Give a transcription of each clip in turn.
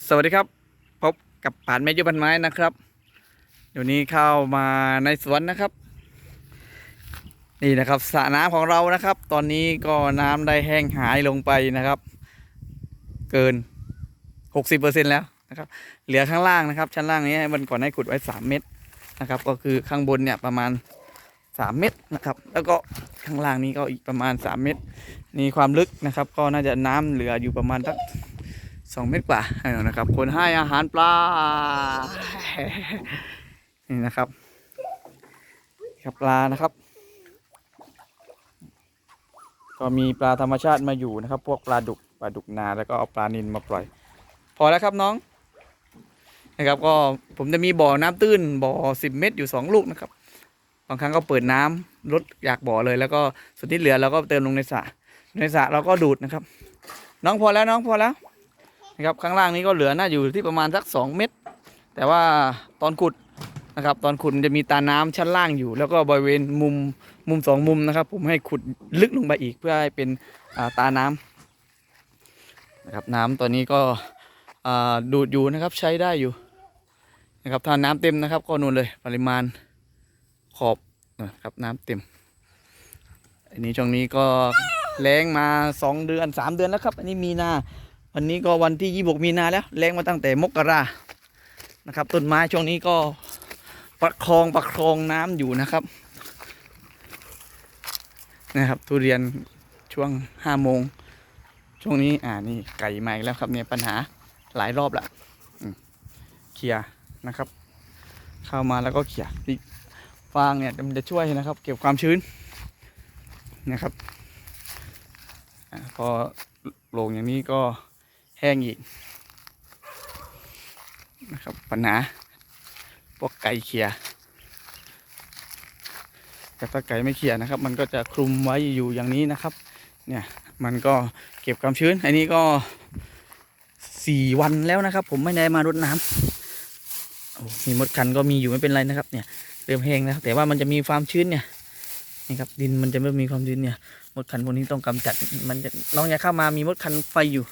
สวัสดีครับ พบกับป่านแม่ยุพันไม้นะครับ เดี๋ยวนี้เข้ามาในสวนนะครับ นี่นะครับสระน้ำของเรานะครับ ตอนนี้ก็น้ำได้แห้งหายลงไปนะครับ เกิน 60%แล้วนะครับ เหลือข้างล่างนะครับ ชั้นล่างนี้มันก่อนให้ขุดไว้ 3 เมตรนะครับ ก็คือข้างบนเนี่ยประมาณ 3 เมตรนะครับ แล้วก็ข้างล่างนี้ก็อีกประมาณ 3 เมตรนี่ความลึกนะครับ ก็น่าจะน้ำเหลืออยู่ประมาณสัก สองเมตรกว่านะครับ คนให้อาหารปลา นี่นะครับครับปลานะครับ ก็มีปลาธรรมชาติมาอยู่นะครับ พวกปลาดุกปลาดุกนาแล้วก็เอาปลานิลมาปล่อย พอแล้วครับน้องนะครับ ก็ผมจะมีบ่อน้ำตื้นบ่อสิบเมตรอยู่สองลูกนะครับบางครั้งก็เปิดน้ำลดอยากบ่อเลย แล้วก็ส่วนที่เหลือเราก็เติมลงในสระในสระเราก็ดูดนะครับ น้องพอแล้วน้องพอแล้ว นะครับข้างล่างนี้ก็เหลือน่าอยู่ที่ประมาณสัก 2 เมตร แต่ว่าตอนขุดนะครับตอนขุดมันจะมีตาน้ำชั้นล่างอยู่ แล้วก็บริเวณมุมมุมสองมุมนะครับ ผมให้ขุดลึกลงไปอีกเพื่อให้เป็นาตาน้ำนะครับน้ำตอนนี้ก็ดูดอยู่นะครับใช้ได้อยู่นะครับถ้าน้ำเต็มนะครับก็นูนเลยปริมาณขอบนะครับน้ำเต็มอันนี้ช่วงนี้ก็แรงมา 2 เดือน 3 เดือนแล้วครับ อันนี้มีนา วันนี้ก็วันที่ 26 มีนาแล้วแรงมาตั้งแต่มกรานะครับ ต้นไม้ช่วงนี้ก็ประคองประคองน้ำอยู่นะครับนะครับทุเรียนช่วง5โมงช่วงนี้อ่านี่ไก่ใหม่แล้วครับเนี่ยปัญหาหลายรอบละเคลียนะครับ เข้ามาแล้วก็เขี่ยฟางเนี่ยมันจะช่วยนะครับ เก็บความชื้นนะครับอพอลงอย่างนี้ก็ แห้งอีกนะครับปัญหาพวกไก่เขียแต่ถ้าไก่ไม่เขียนะครับ มันก็จะคลุมไว้อยู่อย่างนี้นะครับ เนี่ยมันก็เก็บความชื้น อันนี้ก็สี่วันแล้วนะครับ ผมไม่ได้มารดน้ำโอ้มีมดคันก็มีอยู่ไม่เป็นไรนะครับ เนี่ยเริ่มแห้งแล้วแต่ว่ามันจะมีความชื้นเนี่ยนี่ครับดินมันจะไม่มีความชื้นเนี่ยมดคันพวกนี้ต้องกำจัดมันจะน้องอย่าเข้ามามีมดคันไฟอยู่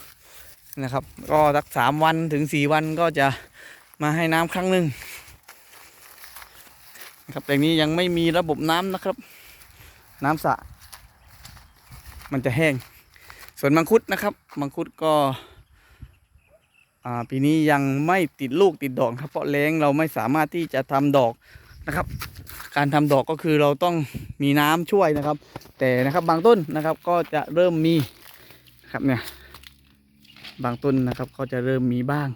นะครับ ก็สักสามวันถึงสี่วันก็จะมาให้น้ำครั้งหนึ่งนะครับแต่นี้ยังไม่มีระบบน้ำนะครับ น้ำสระมันจะแห้ง ส่วนมังคุดนะครับ มังคุดก็ปีนี้ยังไม่ติดลูกติดดอกครับเพราะแรงเราไม่สามารถที่จะทำดอกนะครับ การทำดอกก็คือเราต้องมีน้ำช่วยนะครับ แต่นะครับบางต้นนะครับก็จะเริ่มมีครับเนี่ย บางต้นนะครับก็จะเริ่มมีบ้าง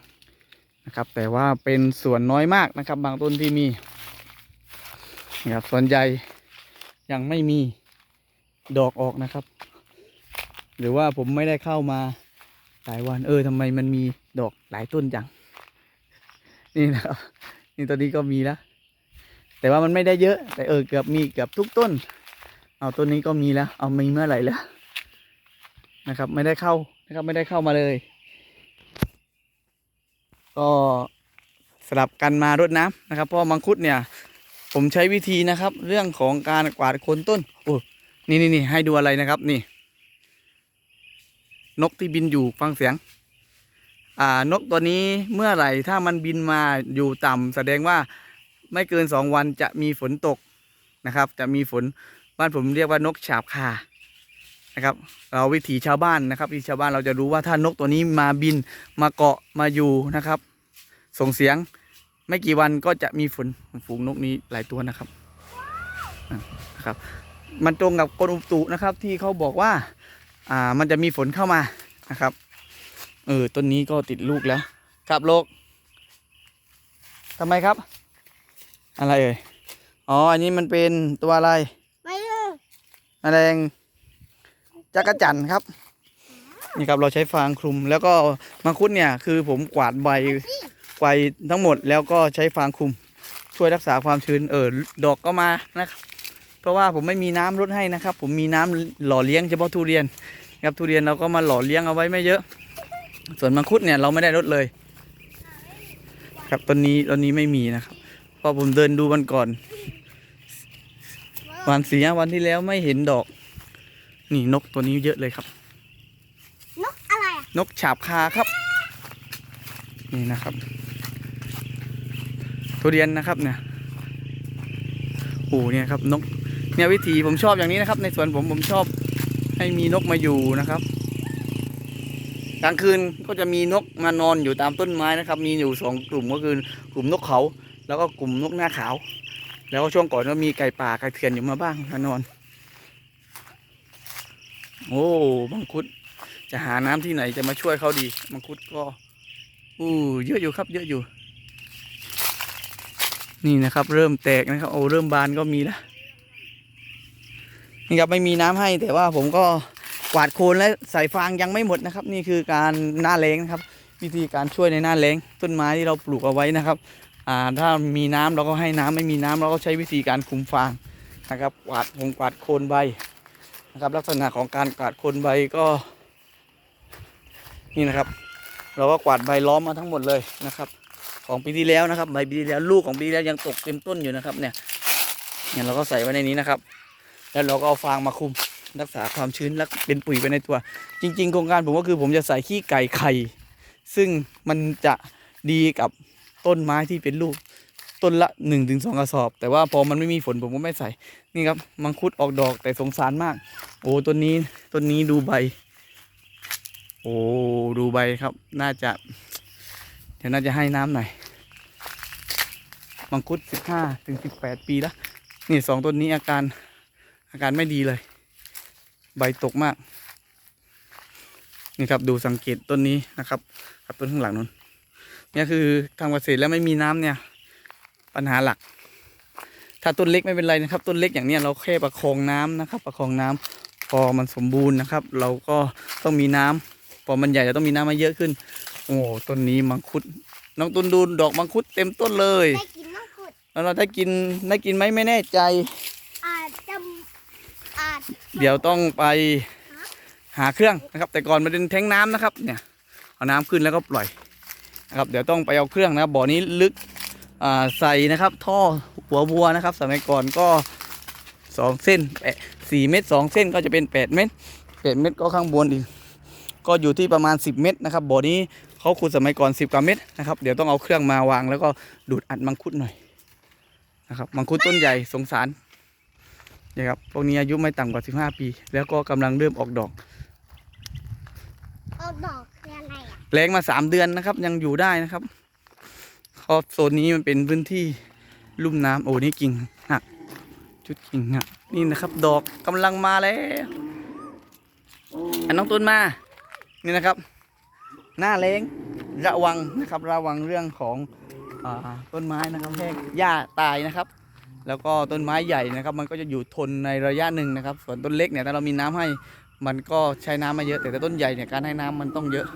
นะครับ แต่ว่าเป็นส่วนน้อยมากนะครับ บางต้นที่มีนะครับส่วนใหญ่ยังไม่มีดอกออกนะครับ หรือว่าผมไม่ได้เข้ามาหลายวันเออทำไมมันมีดอกหลายต้นจัง นี่นะครับนี่ตอนนี้ก็มีแล้ว แต่ว่ามันไม่ได้เยอะ แต่เออเกือบมีเกือบทุกต้น เอาต้นนี้ก็มีแล้ว เอามีเมื่อไหร่แล้วนะครับ ไม่ได้เข้านะครับ ไม่ได้เข้ามาเลย ก็สลับกันมารดน้ำนะครับ เพราะมังคุดเนี่ย ผมใช้วิธีนะครับ เรื่องของการกวาดโคนต้น โอ้นี่นี่นี่ให้ดูอะไรนะครับนี่ นกที่บินอยู่ฟังเสียง อ่านกตัวนี้เมื่อไหร่ถ้ามันบินมาอยู่ต่ำแสดงว่าไม่เกินสองวันจะมีฝนตกนะครับ จะมีฝนบ้านผมเรียกว่านกฉาบคา นะครับ เราวิถีชาวบ้านนะครับวิถีชาวบ้านเราจะรู้ว่าถ้านกตัวนี้มาบินมาเกาะมาอยู่นะครับ ส่งเสียงไม่กี่วันก็จะมีฝนฝูงนกนี้หลายตัวนะครับอะนะครับ มันตรงกับกรมอุตุนะครับ ที่เขาบอกว่า อ่ามันจะมีฝนเข้ามานะครับเออต้นนี้ก็ติดลูกแล้ว ครับโลกทำไมครับ อะไรเอ่ยอ๋ออันนี้มันเป็นตัวอะไรไม่เลิกแมลง จักรจันครับ นี่ครับเราใช้ฟางคลุม แล้วก็มังคุดเนี่ยคือผมกวาดใบใบทั้งหมดแล้วก็ใช้ฟางคลุม ช่วยรักษาความชื้นเออดอกก็มานะครับ เพราะว่าผมไม่มีน้ำรดให้นะครับ ผมมีน้ำหล่อเลี้ยงเฉพาะทุเรียนครับทุเรียนเราก็มาหล่อเลี้ยงเอาไว้ไม่เยอะ ส่วนมังคุดเนี่ยเราไม่ได้รดเลย ครับต้นนี้ต้นนี้ไม่มีนะครับเพราะผมเดินดูมันก่อนวันเสียวันที่แล้วไม่เห็นดอก นี่นกตัวนี้เยอะเลยครับ นกอะไรอะนกฉาบคาครับ นี่นะครับ ทุเรียนนะครับเนี่ยโอ้เนี่ยครับนกเนี่ยวิธีผมชอบอย่างนี้นะครับ ในสวนผมผมชอบให้มีนกมาอยู่นะครับกลางคืนก็จะมีนกมานอนอยู่ตามต้นไม้นะครับ มีอยู่สองกลุ่มก็คือกลุ่มนกเขา แล้วก็กลุ่มนกหน้าขาว แล้วก็ช่วงก่อนก็มีไก่ป่าไก่เถื่อนอยู่มาบ้างมานอน โอ้มังคุด จะหาน้ำที่ไหนจะมาช่วยเขาดีมังคุดก็อู้เยอะอยู่ครับ เยอะอยู่ นี่นะครับ เริ่มแตกนะครับโอ้เริ่มบานก็มีแล้วนี่ครับไม่มีน้ำให้ แต่ว่าผมก็กวาดโคลนและใส่ฟางยังไม่หมดนะครับ นี่คือการหน้าแล้งนะครับ วิธีการช่วยในหน้าแล้งต้นไม้ที่เราปลูกเอาไว้นะครับอ่าถ้ามีน้ำเราก็ให้น้ำไม่มีน้ำเราก็ใช้วิธีการคุมฟางนะครับกวาดผมกวาดโคนใบ นะครับ ลักษณะของการกวาดคนใบก็ นี่นะครับ เราก็กวาดใบล้อมมาทั้งหมดเลยนะครับ ของปีที่แล้วนะครับใบปีที่แล้วลูกของปีที่แล้วยังตกเต็มต้นอยู่นะครับ เนี่ยเนี่ยเราก็ใส่ไว้ในนี้นะครับ แล้วเราก็เอาฟางมาคุมรักษาความชื้นและเป็นปุ๋ยไปในตัว จริง ๆ โครงการผมก็คือผมจะใส่ขี้ไก่ไข่ ซึ่งมันจะดีกับต้นไม้ที่เป็นลูก ต้นละ1นถึงสกระสอบ แต่ว่าพอมันไม่มีฝนผมก็ไม่ใส่ นี่ครับมังคุดออกดอกแต่สงสารมาก โอ้ต้นนี้ต้นนี้ดูใบ โอ้ดูใบครับ น่าจะ เดี๋ยวน่าจะให้น้ำหน่อยมังคุดสิบห้าถึงสิบแปดปีแล้วนี่สองต้นนี้อาการอาการไม่ดีเลย ใบตกมาก นี่ครับดูสังเกตต้นนี้นะครับกับต้นข้างหลังนู้นเนี่ยคือทำเกษตรแล้วไม่มีน้ำเนี่ย ปัญหาหลัก ถ้าต้นเล็กไม่เป็นไรนะครับ ต้นเล็กอย่างเนี้ยเราแค่ประคองน้ำนะครับ ประคองน้ำพอมันสมบูรณ์นะครับ เราก็ต้องมีน้ำพอมันใหญ่เราต้องมีน้ำมาเยอะขึ้น โอ้ต้นนี้มังคุด น้องตุนดูดอกมังคุดเต็มต้นเลยได้กินมังคุดแล้วเราได้กินได้กินไหมไม่แน่ใจ อาจจะอาจเดี๋ยวต้องไปหาเครื่องนะครับ แต่ก่อนมันเป็นแทงน้ำนะครับ เนี่ยเอาน้ำขึ้นแล้วก็ปล่อยนะครับ เดี๋ยวต้องไปเอาเครื่องนะครับบ่อนี้ลึกอ่า ใส่นะครับ ท่อหัวบัวนะครับ สมัยก่อนก็สองเส้นแปะสี่เมตรสองเส้นก็จะเป็นแปดเมตรแปดเมตรก็ข้างบนอีกก็อยู่ที่ประมาณ 10 เมตรนะครับบ่อนี้เขาขุดสมัยก่อน 10กว่าเมตรนะครับเดี๋ยวต้องเอาเครื่องมาวางแล้วก็ดูดอัดมังคุดหน่อยนะครับมังคุดต้นใหญ่สงสารนะครับพวกนี้อายุไม่ต่ำกว่า 15 ปี แล้วก็กำลังเริ่มออกดอกเอาดอกคืออะไรอะแรงมา 3 เดือนนะครับยังอยู่ได้นะครับ พราะโซนนี้มันเป็นพื้นที่ลุ่มน้ำโอ้นี่กิ่งหักชุดกิ่งหักนี่นะครับ ดอกกำลังมาแล้วอันน้องต้นมานี่นะครับ หน้าแรงระวังนะครับ ระวังเรื่องของอต้นไม้นะครับแห้งหญ้าตายนะครับ แล้วก็ต้นไม้ใหญ่นะครับ มันก็จะอยู่ทนในระยะหนึ่งนะครับ ส่วนต้นเล็กเนี่ยถ้าเรามีน้ำให้มันก็ใช้น้ำมาเยอะ แต่ถ้าต้นใหญ่เนี่ยการให้น้ำมันต้องเยอะ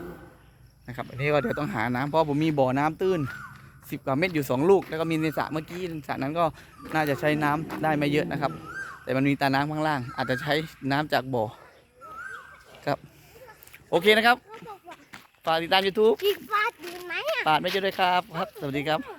นะครับอันนี้ก็เดี๋ยวต้องหาน้ำเพราะผมมีบ่อน้ำตื้น สิบกว่าเม็ดอยู่สองลูก แล้วก็มีในสระเมื่อกี้สระนั้นก็น่าจะใช้น้ำได้ไม่เยอะนะครับ แต่มันมีตาน้ำข้างล่าง อาจจะใช้น้ำจากบ่อครับโอเคนะครับเขาบอกว่าฝากติดตาม YouTube พี่ฟ้าดีไหมอะปาดไม่เจอด้วยครับครับ สวัสดีครับเ